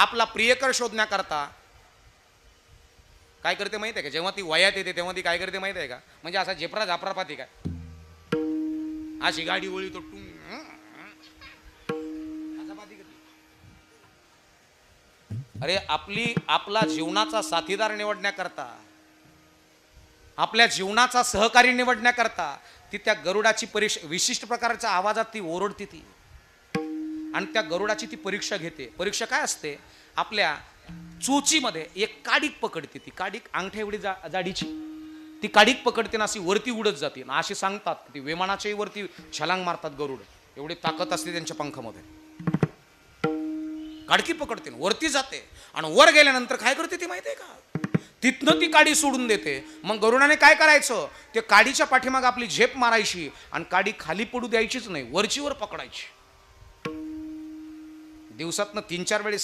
आपला प्रियकर शोधण्याकरता. काय करते माहिती आहे का? जेव्हा ती वयात येते तेव्हा ती काय करते माहिती आहे का? म्हणजे असा झेपरा झापरा पाहते काय? अशी गाडी ओळी तो टुंग अरे आपली आपला जीवनाचा साथीदार निवडण्याकरता आपल्या जीवनाचा सहकारी निवडण्याकरता ती त्या गरुडाची परीक्षा विशिष्ट प्रकारच्या आवाजात ती ओरडते ती. आणि त्या गरुडाची ती परीक्षा घेते. परीक्षा काय असते? आपल्या चोचीमध्ये एक काडीक पकडते ती. काडीक अंगठ्या एवढी जा जाडीची. ती काडीक पकडते ना अशी वरती उडत जाते. ना असे सांगतात ती विमानाच्याही वरती छलांग मारतात गरुड. एवढी ताकद असते त्यांच्या पंखामध्ये. काडकी पकडते वरती जाते. आणि वर गेल्यानंतर काय करते ती माहिती आहे का? तिथनं ती काडी सोडून देते. मग गरुडाने काय करायचं? ते काडीच्या पाठीमाग आपली झेप मारायची. आणि काडी खाली पडू द्यायचीच नाही. वरचीवर पकडायची. दिवसातनं तीन चार वेळेस